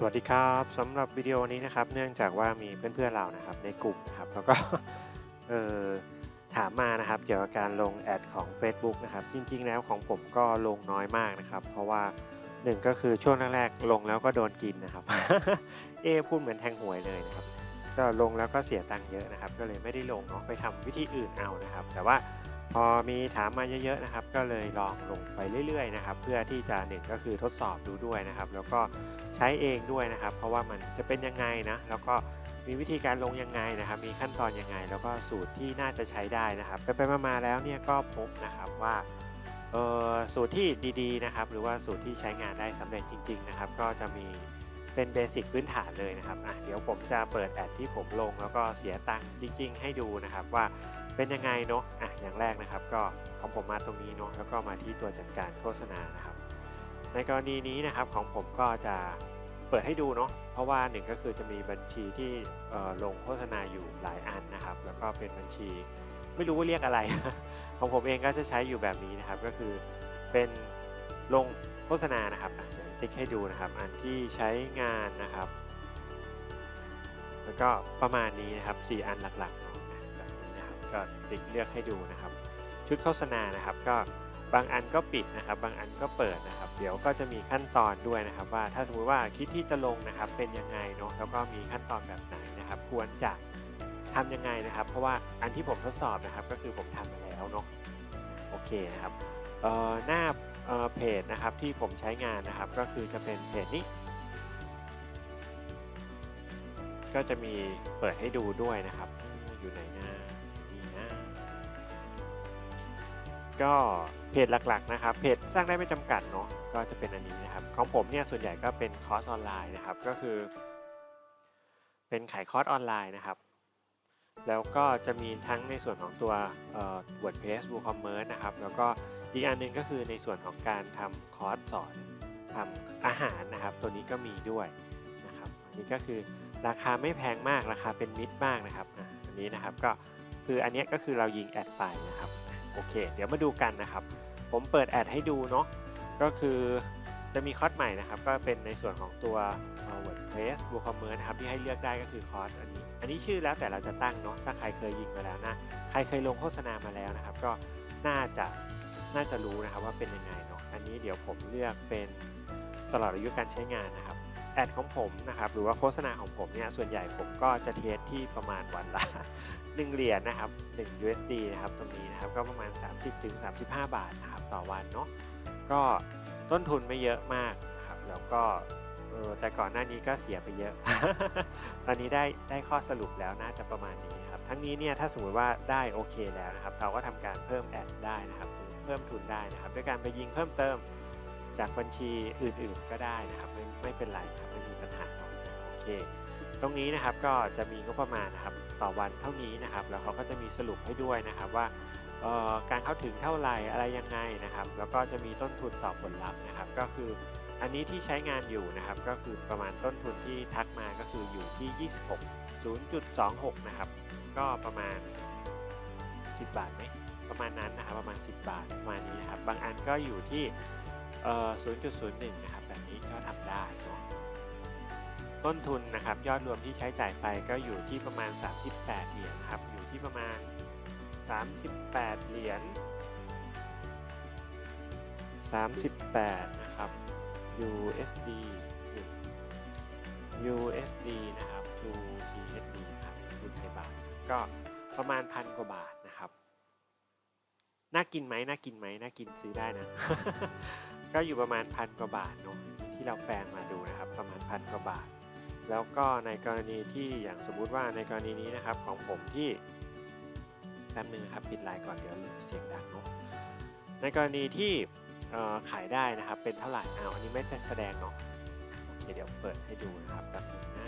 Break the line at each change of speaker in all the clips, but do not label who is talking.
สวัสดีครับสำหรับวิดีโอนี้นะครับ เนื่องจากว่ามีเพื่อนๆเรานะครับในกลุ่มนะครับแล้วก็เออถามมานะครับเกี่ยวกับการลงแอดของ Facebook นะครับ จริงๆ แล้วของผมก็ลงน้อยมากนะครับ เพราะว่าหนึ่งก็คือช่วงแรกๆลงแล้วก็โดนกินนะครับ เอพูดเหมือนแทงหวยเลยนะครับ ก็ลงแล้วก็เสียตังค์เยอะนะครับ ก็เลยไม่ได้ลงเนาะไปทำวิธีอื่นเอานะครับ แต่ว่า พอมีถามมาเยอะๆนะครับ ก็เลยลองลงไปเรื่อยๆนะครับ เพื่อที่จะหนึ่งก็คือทดสอบดูด้วยนะครับ แล้วก็ใช้เองด้วยนะครับ เพราะว่ามันจะเป็นยังไงนะแล้วก็มีวิธีการลงยังไงนะครับ มีขั้นตอนยังไง แล้วก็สูตรที่น่าจะใช้ได้นะครับไปๆมาๆแล้วเนี่ยก็พบนะครับว่าเออสูตรที่ดีๆนะครับ หรือว่าสูตรที่ใช้งานได้สำเร็จจริง ๆ นะครับ ก็จะมี เป็นเบสิกพื้นฐานเลยนะครับอะเดี๋ยวผมจะเปิดแอดที่ผมลงแล้วก็เสียตังค์จริง ๆ ให้ดูนะครับว่าเป็นยังไงเนาะอะอย่างแรกนะครับ ก็ของผมมาตรงนี้เนาะแล้วก็มาที่ตัวจัดการโฆษณานะครับ ในกรณีนี้นะครับของผมก็จะเปิดให้ดูเนาะเพราะว่าหนึ่งก็คือจะมีบัญชีที่ลงโฆษณาอยู่หลายอันนะครับ แล้วก็เป็นบัญชีไม่รู้ว่าเรียกอะไร ของผมเองก็จะใช้อยู่แบบนี้นะครับ ก็คือเป็นลงโฆษณานะครับ ติ๊กให้ดูนะครับ อันที่ใช้งานนะครับ แล้วก็ประมาณนี้นะครับ 4 อันหลักๆเนาะแบบนี้นะครับ ก็ติ๊กเลือกให้ดูนะครับ ชุดโฆษณานะครับ ก็บางอันก็ปิดนะครับ บางอันก็เปิดนะครับ เดี๋ยวก็จะมีขั้นตอนด้วยนะครับ ว่าถ้าสมมุติว่าคิดที่จะลงนะครับเป็นยังไงเนาะแล้วก็มีขั้นตอนแบบไหนนะครับ ควรจะทำยังไงนะครับ เพราะว่าอันที่ผมทดสอบนะครับ ก็คือผมทำมาแล้วเนาะโอเคนะครับเออหน้า เออเพจนะครับที่ผมใช้งานนะครับ ก็คือจะเป็นเพจนี้ ก็จะมีเปิดให้ดูด้วยนะครับอออยู่ไหนหน้านี่นะก็เพจหลักๆนะครับเพจสร้างได้ไม่จำกัดเนาะก็จะเป็นอันนี้นะครับ ของผมเนี่ยส่วนใหญ่ก็เป็นคอร์สออนไลน์นะครับ ก็คือ เป็นขายคอร์สออนไลน์นะครับ แล้วก็จะมีทั้งในส่วนของตัว WordPress WooCommerce นะครับ แล้วก็อีกอันหนึงก็คือในส่วนของการทำคอร์สสอนทำอาหารนะครับ ตัวนี้ก็มีด้วยนะครับอันนี้ก็คือราคาไม่แพงมากราคาเป็นมิตรมากนะครับอันนี้นะครับก็คืออันนี้ก็คือเรายิงแอดไปนะครับโอเค เดี๋ยวมาดูกันนะครับ ผมเปิดแอดให้ดูเนาะก็คือจะมีคอร์สใหม่นะครับ ก็เป็นในส่วนของตัว เอ่อ WordPress WooCommerce นะครับที่ให้เลือกได้ก็คือคอร์สอันนี้ อันนี้ชื่อแล้วแต่เราจะตั้งเนาะถ้าใครเคยยิงมาแล้วนะ ใครเคยลงโฆษณามาแล้วนะครับ ก็น่าจะน่าจะรู้นะครับว่าเป็นยังไงเนาะอันนี้เดี๋ยวผมเลือกเป็นตลอดอายุการใช้งานนะครับแอดของผมนะครับหรือว่าโฆษณาของผมเนี่ยส่วนใหญ่ผมก็จะเทสที่ประมาณวันละ 1 เหรียญนะครับ 1 USD นะครับตรงนี้นะครับก็ประมาณ 30ถึง35 บาทนะครับต่อวันเนาะก็ต้นทุนไม่เยอะมากนะครับแล้วก็ ออแต่ก่อนหน้านี้ก็เสียไปเยอะ ตอนนี้ได้ได้ข้อสรุปแล้วน่าจะประมาณนี้ครับ ทั้งนี้เนี่ยถ้าสมมติว่าได้โอเคแล้วนะครับ เราก็ทำการเพิ่มแอดได้นะครับหรือเพิ่มทุนได้นะครับ ด้วยการไปยิงเพิ่มเติมจากบัญชีอื่นๆก็ได้นะครับ ไม่ไม่เป็นไรครับไม่มีปัญหาหรอกนะโอเค ตรงนี้นะครับก็จะมีงบประมาณนะครับต่อวันเท่านี้นะครับ แล้วเขาก็จะมีสรุปให้ด้วยนะครับว่าการเข้าถึงเท่าไหร่อะไรยังไงนะครับ แล้วก็จะมีต้นทุนต่อผลลัพธ์นะครับ ก็คือ อันนี้ที่ใช้งานอยู่นะครับก็คือประมาณต้นทุนที่ทักมาก็คืออยู่ที่ 26 0.26 นะครับ ก็ประมาณ 10 บาทไหมประมาณนั้นนะครับประมาณ 10 บาทประมาณนี้นะครับ บางอันก็อยู่ที่เอ่อ0.01 นะครับ แบบนี้ก็ทำได้นะต้นทุนนะครับยอดรวมที่ใช้จ่ายไปก็อยู่ที่ประมาณ 38 เหรียญนะครับ อยู่ที่ประมาณ 38 เหรียญ 38 USD USD นะครับ to TSD นะครับทุนไทยบาทก็ประมาณพันกว่าบาทนะครับน่ากินไหมน่ากินไหมน่ากินซื้อได้นะ ก็อยู่ประมาณพันกว่าบาทเนาะที่เราแปลงมาดูนะครับ ประมาณพันกว่าบาท แล้วก็ในกรณีที่อย่างสมมุติว่าในกรณีนี้นะครับของผมที่แป๊บนึงนะครับปิดไลน์ก่อนเดี๋ยวเสียงดังเนาะในกรณีที่ ขายได้นะครับ เป็นเท่าไหร่อ้าวอันนี้ไม่แสดงเนาะโอเคเดี๋ยวเปิดให้ดูนะครับแป๊บนึงนะ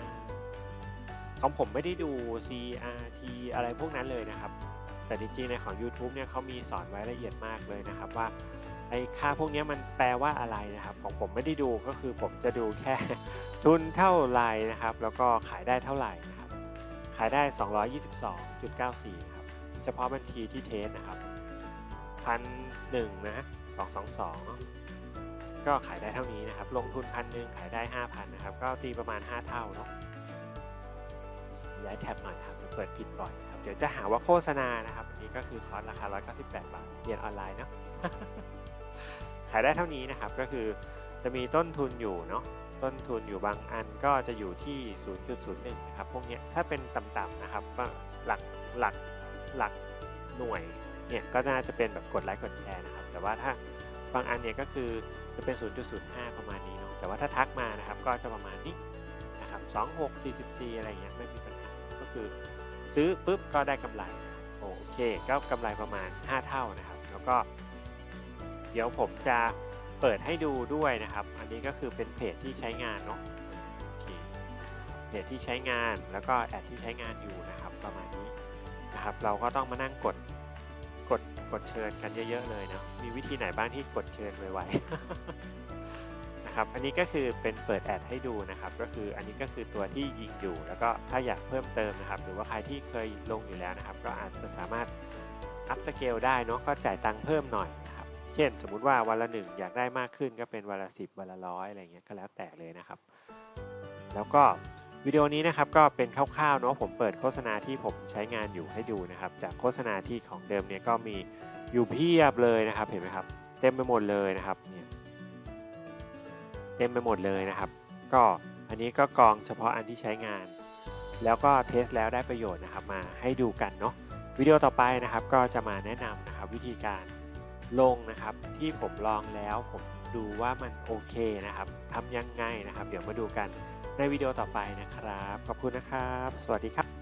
ของผมไม่ได้ดู CRT อะไรพวกนั้นเลยนะครับ แต่จริงๆในของ YouTube เนี่ยเขามีสอนไว้ละเอียดมากเลยนะครับว่าไอ้ค่าพวกนี้มันแปลว่าอะไรนะครับ ของผมไม่ได้ดูก็คือผมจะดูแค่ทุนเท่าไหร่นะครับ แล้วก็ขายได้เท่าไหร่นะครับ ขายได้ 222.94 ครับ เฉพาะบัญชีที่เทสนะครับพันหนึ่งนะ สองสองสองก็ขายได้เท่านี้นะครับ ลงทุนพันหนึ่งขายได้ 5,000นะครับ ก็ตีประมาณ 5 เท่าเนาะ ย้ายแท็บหน่อยครับเดี๋ยวเปิดผิดบ่อยครับ เดี๋ยวจะหาว่าโฆษณานะครับ อันนี้ก็คือคอร์สราคา 198 บาท เรียนออนไลน์เนาะ ขายได้เท่านี้นะครับ ก็คือจะมีต้นทุนอยู่เนาะ ต้นทุนอยู่บางอันก็จะอยู่ที่ 0.01 นะครับ พวกนี้ถ้าเป็นต่ำๆนะครับหลักหลักหลักหน่วย เนี่ยก็น่าจะเป็นแบบกดไลค์กดแชร์นะครับ แต่ว่าถ้าบางอันเนี่ยก็คือจะเป็น 0.05 ประมาณนี้เนาะแต่ว่าถ้าทักมานะครับก็จะประมาณนี้นะครับ26 44 อะไรเงี้ยไม่มีปัญหาก็คือซื้อปุ๊บก็ได้กำไรโอเคก็กำไรประมาณ 5 เท่านะครับ แล้วก็ เดี๋ยวผมจะเปิดให้ดูด้วยนะครับ อันนี้ก็คือเป็นเพจที่ใช้งานเนาะเพจที่ใช้งานแล้วก็แอดที่ใช้งานอยู่นะครับ ประมาณนี้นะครับ เราก็ต้องมานั่งกด กดเชิญกันเยอะๆเลยนะมีวิธีไหนบ้างที่กดเชิญไวๆนะครับอันนี้ก็คือเป็นเปิดแอดให้ดูนะครับก็คืออันนี้ก็คือตัวที่ยิงอยู่ แล้วก็ถ้าอยากเพิ่มเติมนะครับหรือว่าใครที่เคยลงอยู่แล้วนะครับ ก็อาจจะสามารถอัพสเกลได้เนาะก็จ่ายตังค์เพิ่มหน่อยนะครับเช่น สมมุติว่าวันละหนึ่งอยากได้มากขึ้นก็เป็นวันละสิบวันละร้อยอะไรเงี้ยก็แล้วแต่เลยนะครับ แล้วก็ วิดีโอนี้นะครับก็เป็นคร่าวๆเนาะผมเปิดโฆษณาที่ผมใช้งานอยู่ให้ดูนะครับ จากโฆษณาที่ของเดิมเนี่ยก็มีอยู่เพียบเลยนะครับเห็นไหมครับ เต็มไปหมดเลยนะครับเนี่ยเต็มไปหมดเลยนะครับ ก็อันนี้ก็กรองเฉพาะอันที่ใช้งาน แล้วก็เทสแล้วได้ประโยชน์นะครับมาให้ดูกันเนาะวิดีโอต่อไปนะครับก็จะมาแนะนำนะครับวิธีการลงนะครับที่ผมลองแล้วผมดูว่ามันโอเคนะครับทำยังไงนะครับ เดี๋ยวมาดูกัน ในวิดีโอต่อไปนะครับ ขอบคุณนะครับ สวัสดีครับ